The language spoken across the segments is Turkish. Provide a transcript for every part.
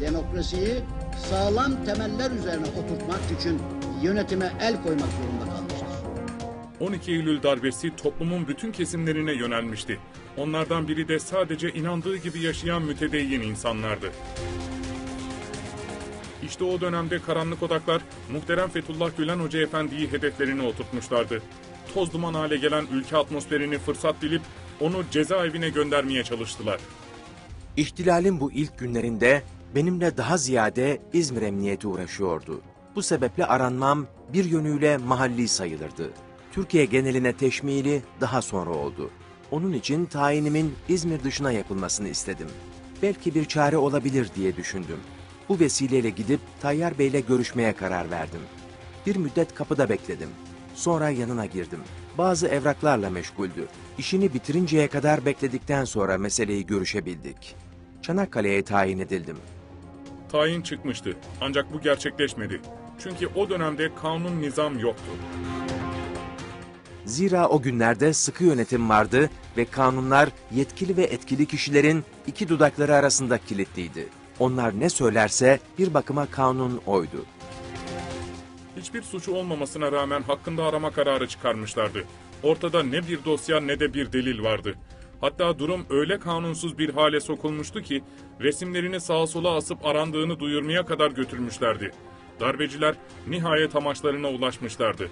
demokrasiyi sağlam temeller üzerine oturtmak için yönetime el koymak zorunda kalmıştır. 12 Eylül darbesi toplumun bütün kesimlerine yönelmişti. Onlardan biri de sadece inandığı gibi yaşayan mütedeyyin insanlardı. İşte o dönemde karanlık odaklar muhterem Fethullah Gülen Hoca Efendi'yi hedeflerine oturtmuşlardı. Toz duman hale gelen ülke atmosferini fırsat bilip onu cezaevine göndermeye çalıştılar. İhtilalin bu ilk günlerinde benimle daha ziyade İzmir Emniyeti uğraşıyordu. Bu sebeple aranmam bir yönüyle mahalli sayılırdı. Türkiye geneline teşmili daha sonra oldu. Onun için tayinimin İzmir dışına yapılmasını istedim. Belki bir çare olabilir diye düşündüm. Bu vesileyle gidip Tayyar Bey'le görüşmeye karar verdim. Bir müddet kapıda bekledim. Sonra yanına girdim. Bazı evraklarla meşguldü. İşini bitirinceye kadar bekledikten sonra meseleyi görüşebildik. Çanakkale'ye tayin edildim. Tayin çıkmıştı ancak bu gerçekleşmedi. Çünkü o dönemde kanun nizam yoktu. Zira o günlerde sıkı yönetim vardı ve kanunlar yetkili ve etkili kişilerin iki dudakları arasında kilitliydi. Onlar ne söylerse bir bakıma kanun oydu. Hiçbir suçu olmamasına rağmen hakkında arama kararı çıkarmışlardı. Ortada ne bir dosya ne de bir delil vardı. Hatta durum öyle kanunsuz bir hale sokulmuştu ki resimlerini sağa sola asıp arandığını duyurmaya kadar götürmüşlerdi. Darbeciler nihayet amaçlarına ulaşmışlardı.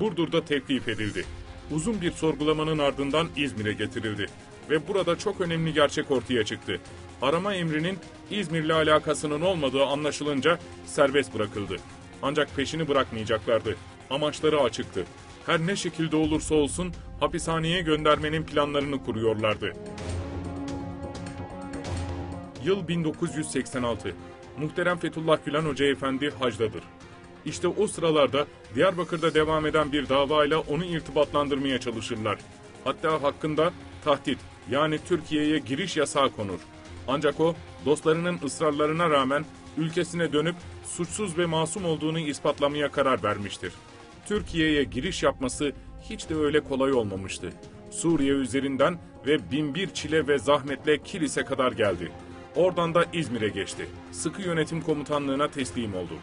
Burdur'da tevkif edildi. Uzun bir sorgulamanın ardından İzmir'e getirildi. Ve burada çok önemli gerçek ortaya çıktı. Arama emrinin İzmir'le alakasının olmadığı anlaşılınca serbest bırakıldı. Ancak peşini bırakmayacaklardı. Amaçları açıktı. Her ne şekilde olursa olsun hapishaneye göndermenin planlarını kuruyorlardı. Yıl 1986. Muhterem Fethullah Gülen Hoca Efendi hacdadır. İşte o sıralarda Diyarbakır'da devam eden bir davayla onu irtibatlandırmaya çalışırlar. Hatta hakkında tahdit yani Türkiye'ye giriş yasağı konur. Ancak o dostlarının ısrarlarına rağmen ülkesine dönüp suçsuz ve masum olduğunu ispatlamaya karar vermiştir. Türkiye'ye giriş yapması hiç de öyle kolay olmamıştı. Suriye üzerinden ve binbir çile ve zahmetle Kilis'e kadar geldi. Oradan da İzmir'e geçti. Sıkı yönetim komutanlığına teslim oldu.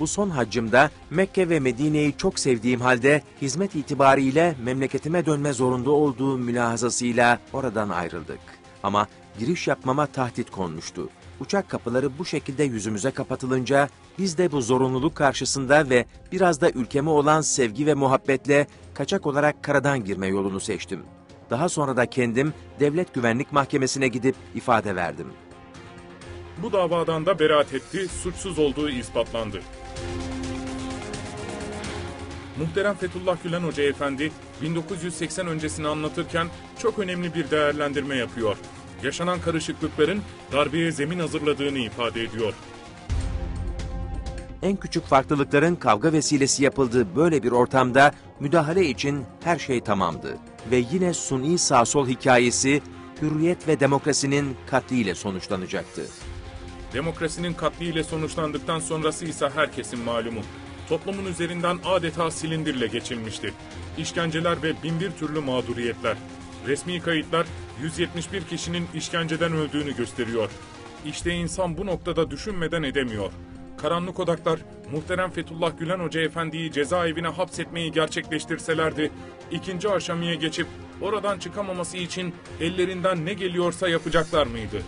Bu son haccımda Mekke ve Medine'yi çok sevdiğim halde hizmet itibariyle memleketime dönme zorunda olduğum mülahazasıyla oradan ayrıldık. Ama giriş yapmama tahdit konmuştu. Uçak kapıları bu şekilde yüzümüze kapatılınca biz de bu zorunluluk karşısında ve biraz da ülkeme olan sevgi ve muhabbetle kaçak olarak karadan girme yolunu seçtim. Daha sonra da kendim Devlet Güvenlik Mahkemesi'ne gidip ifade verdim. Bu davadan da beraat etti, suçsuz olduğu ispatlandı. Muhterem Fethullah Gülen Hoca Efendi 1980 öncesini anlatırken çok önemli bir değerlendirme yapıyor. Yaşanan karışıklıkların darbeye zemin hazırladığını ifade ediyor. En küçük farklılıkların kavga vesilesi yapıldığı böyle bir ortamda müdahale için her şey tamamdı. Ve yine suni sağ sol hikayesi hürriyet ve demokrasinin katliyle sonuçlanacaktı. Demokrasinin katliyle sonuçlandıktan sonrası ise herkesin malumu. Toplumun üzerinden adeta silindirle geçilmişti. İşkenceler ve binbir türlü mağduriyetler. Resmi kayıtlar 171 kişinin işkenceden öldüğünü gösteriyor. İşte insan bu noktada düşünmeden edemiyor. Karanlık odaklar muhterem Fethullah Gülen Hoca Efendi'yi cezaevine hapsetmeyi gerçekleştirselerdi, ikinci aşamaya geçip oradan çıkamaması için ellerinden ne geliyorsa yapacaklar mıydı?